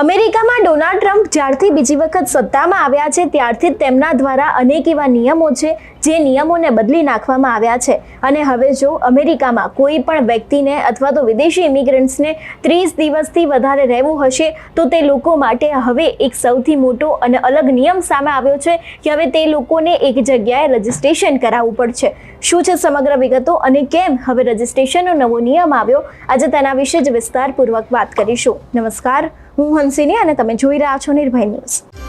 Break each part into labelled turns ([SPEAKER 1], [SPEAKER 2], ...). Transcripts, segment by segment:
[SPEAKER 1] અમેરિકામાં Donald Trump જ્યારથી બીજી વખત સત્તામાં આવ્યા છે, ત્યારથી તેમના દ્વારા અનેક એવા નિયમો છે જે નિયમોને બદલી નાખવામાં આવ્યા છે. અને હવે જો અમેરિકામાં કોઈ પણ વ્યક્તિને અથવા તો વિદેશી ઇમિગ્રન્ટ્સને ત્રીસ દિવસથી વધારે રહેવું હશે, તો તે લોકો માટે હવે એક સૌથી મોટો અને અલગ નિયમ સામે આવ્યો છે કે હવે તે લોકોને એક જગ્યાએ રજિસ્ટ્રેશન કરાવવું પડશે. શું છે સમગ્ર વિગતો અને કેમ હવે રજિસ્ટ્રેશનનો નવો નિયમ આવ્યો? આજે તેના વિશે જ વિસ્તારપૂર્વક વાત કરીશું. નમસ્કાર, હું હંસિની અને તમે જોઈ રહ્યા છો નિર્ભય ન્યૂઝ.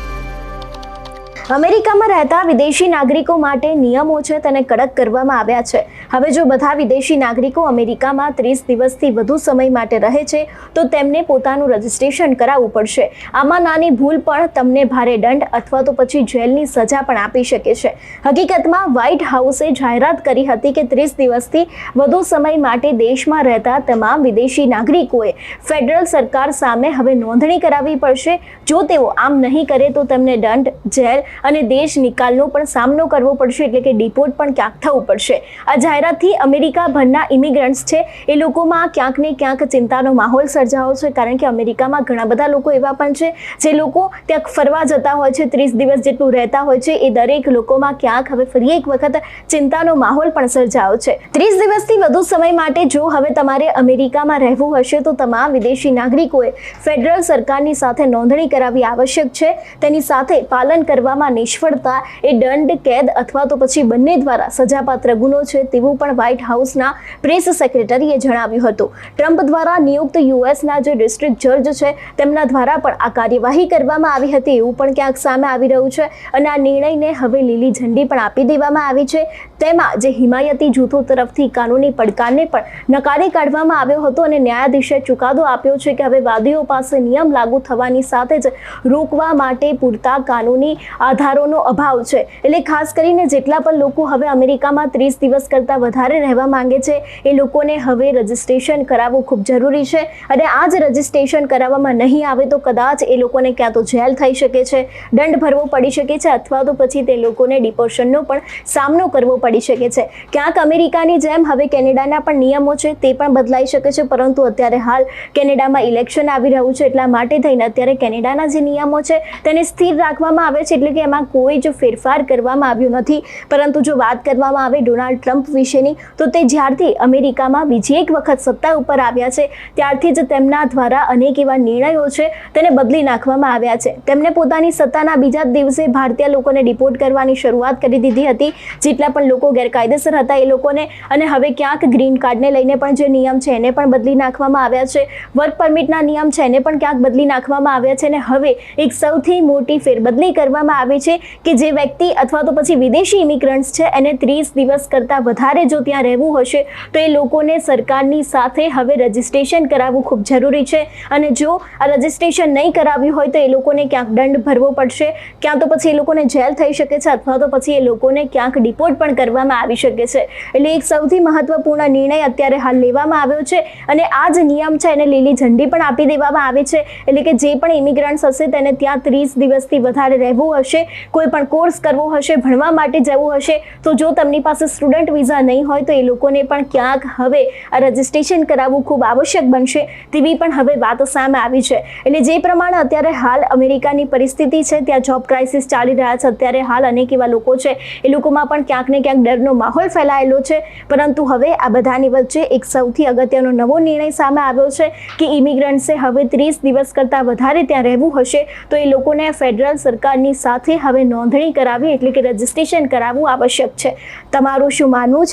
[SPEAKER 1] અમેરિકામાં રહેતા વિદેશી નાગરિકો માટે નિયમો છે તેને કડક કરવામાં આવ્યા છે. હવે જો બધા વિદેશી નાગરિકો અમેરિકામાં ત્રીસ દિવસથી વધુ સમય માટે રહે છે, તો તેમને પોતાનું રજીસ્ટ્રેશન કરાવવું પડશે. આમાં નાની ભૂલ પણ તમને ભારે દંડ અથવા તો પછી જેલની સજા પણ આપી શકે છે. હકીકતમાં વ્હાઇટ હાઉસે જાહેરાત કરી હતી કે ત્રીસ દિવસથી વધુ સમય માટે દેશમાં રહેતા તમામ વિદેશી નાગરિકોએ ફેડરલ સરકાર સામે હવે નોંધણી કરાવવી પડશે. જો તેઓ આમ નહીં કરે, તો તેમને દંડ, જેલ અને દેશ નિકાલનો પણ સામનો કરવો પડશે, એટલે કે ડિપોર્ટ પણ ક્યાંક થવું પડશે. આ જાહેરાતથી અમેરિકાભરના ઇમિગ્રન્ટ્સ છે, એ લોકોમાં ક્યાંક ને ક્યાંક ચિંતાનો માહોલ સર્જાયો છે, કારણ કે અમેરિકામાં ઘણા બધા લોકો એવા પણ છે, જે લોકો ત્યાં ફરવા જતા હોય છે, ત્રીસ દિવસ જેટલું રહેતા હોય છે, એ દરેક લોકોમાં ક્યાંક હવે ફરી એક વખત ચિંતાનો માહોલ પણ સર્જાયો છે. ત્રીસ દિવસથી વધુ સમય માટે જો હવે તમારે અમેરિકામાં રહેવું હશે, તો તમામ વિદેશી નાગરિકોએ ફેડરલ સરકારની સાથે નોંધણી કરાવવી આવશ્યક છે. તેની સાથે પાલન કરવામાં નિષ્ફળતા, એ દંડ, કેદ અથવા તો પછી બંને દ્વારા સજાપાત્ર ગુનો છે, તેવું પણ વ્હાઇટ હાઉસના પ્રેસ સેક્રેટરીએ જણાવ્યું હતું. ટ્રમ્પ દ્વારા નિયુક્ત યુએસના જે ડિસ્ટ્રિક્ટ જજ છે, તેમના દ્વારા પણ આ કાર્યવાહી કરવામાં આવી હતી. એવું પણ ક્યાંક સામે આવી રહ્યું છે અને આ નિર્ણયને હવે લીલી ઝંડી પણ આપી દેવામાં આવી છે. તેમાં જે હિમાયતી જૂથો તરફથી કાનૂની પડકારને પણ નકારી કાઢવામાં આવ્યો હતો અને ન્યાયાધીશે ચુકાદો આપ્યો છે કે હવે વાદીઓ પાસે નિયમ લાગુ થવાની સાથે જ રોકવા માટે પૂરતા કાનૂની આધારોનો અભાવ છે. એટલે ખાસ કરીને જેટલા પણ લોકો હવે અમેરિકામાં ત્રીસ દિવસ કરતાં વધારે રહેવા માંગે છે. એ લોકોને હવે રજિસ્ટ્રેશન કરાવવું ખૂબ જરૂરી છે. અને આ જ રજિસ્ટ્રેશન કરાવવામાં નહીં આવે તો કદાચ એ લોકોને ક્યાં તો જેલ થઈ શકે છે, દંડ ભરવો પડી શકે છે, અથવા તો પછી તે લોકોને ડિપોર્શનનો પણ સામનો કરવો પડી શકે છે. ક્યાંક અમેરિકાની જેમ હવે કેનેડાના પણ નિયમો છે તે પણ બદલાઈ શકે છે, પરંતુ અત્યારે હાલ કેનેડામાં ઇલેક્શન આવી રહ્યું છે એટલા માટે થઈને અત્યારે કેનેડાના જે નિયમો છે તેને સ્થિર રાખવામાં આવે છે, એટલે કે એમાં કોઈ જ ફેરફાર કરવામાં આવ્યો નથી. પરંતુ જો વાત કરવામાં આવે ડોનાલ્ડ ટ્રમ્પ વિશેની. તો તે જ્યારથી અમેરિકામાં બીજી એક વખત સત્તા ઉપર આવ્યા છે, ત્યારથી જ તેમના દ્વારા અનેક એવા નિર્ણયો છે તેને બદલી નાખવામાં આવ્યા છે. તેમણે પોતાની સત્તાના બીજા દિવસે ભારતીય લોકોને ડિપોર્ટ કરવાની શરૂઆત કરી દીધી હતી, જેટલા પણ લોકો ગેરકાયદેસર હતા એ લોકોને. અને હવે ક્યાંક ગ્રીન કાર્ડને લઈને પણ જે નિયમ છે એને પણ બદલી નાખવામાં આવ્યા છે. વર્ક પરમિટના નિયમ છે એને પણ ક્યાંક બદલી નાખવામાં આવ્યા છે અને હવે એક સૌથી મોટી ફેરબદલી કરવામાં આવી છે કે જે વ્યક્તિ અથવા તો પછી વિદેશી ઇમિગ્રન્ટ્સ છે એને ત્રીસ દિવસ કરતાં વધારે જો ત્યાં રહેવું હશે, તો એ લોકોને સરકારની સાથે હવે રજિસ્ટ્રેશન કરાવવું ખૂબ જરૂરી છે. અને જો આ રજિસ્ટ્રેશન નહીં કરાવ્યું હોય તો એ લોકોને ક્યાંક દંડ ભરવો પડશે. ક્યાં તો પછી એ લોકોને જેલ થઈ શકે છે અથવા તો પછી એ લોકોને ક્યાંક ડિપોર્ટ પણ કરવામાં આવી શકે છે. એટલે એક સૌથી મહત્વપૂર્ણ નિર્ણય અત્યારે હાલ લેવામાં આવ્યો છે અને આ જ નિયમ છે એને લીલી ઝંડી પણ આપી દેવામાં આવી છે. એટલે કે જે પણ ઇમિગ્રન્ટ્સ હશે તેને ત્યાં ત્રીસ દિવસથી વધારે રહેવું હશે. કોઈ પણ કોર્સ કરવો હશે, ભણવા માટે જવું હશે, તો જો તેમની પાસે સ્ટુડન્ટ વિઝા નહીં હોય તો એ લોકોને પણ ક્યાંક હવે રજિસ્ટ્રેશન કરાવવું ખૂબ આવશ્યક બનશે તેવી પણ હવે વાતો સામે આવી છે. એટલે જે પ્રમાણે અત્યારે હાલ અમેરિકાની પરિસ્થિતિ છે, ત્યાં જોબ ક્રાઇસિસ ચાલી રહ્યા છે, અત્યારે હાલ અનેક એવા લોકો છે, એ લોકોમાં પણ ક્યાંક ને ક્યાંક ડરનો માહોલ ફેલાયેલો છે. પરંતુ હવે આ બધાની વચ્ચે એક સૌથી અગત્યનો નવો નિર્ણય સામે આવ્યો છે કે ઇમિગ્રન્ટ્સે હવે ત્રીસ દિવસ કરતાં વધારે ત્યાં રહેવું હશે તો એ લોકોને ફેડરલ સરકારની સાથે હવે નોંધણી કરાવી એટલે કે રજિસ્ટ્રેશન કરાવવું આવશ્યક છે. તમારું શું માનવું છે?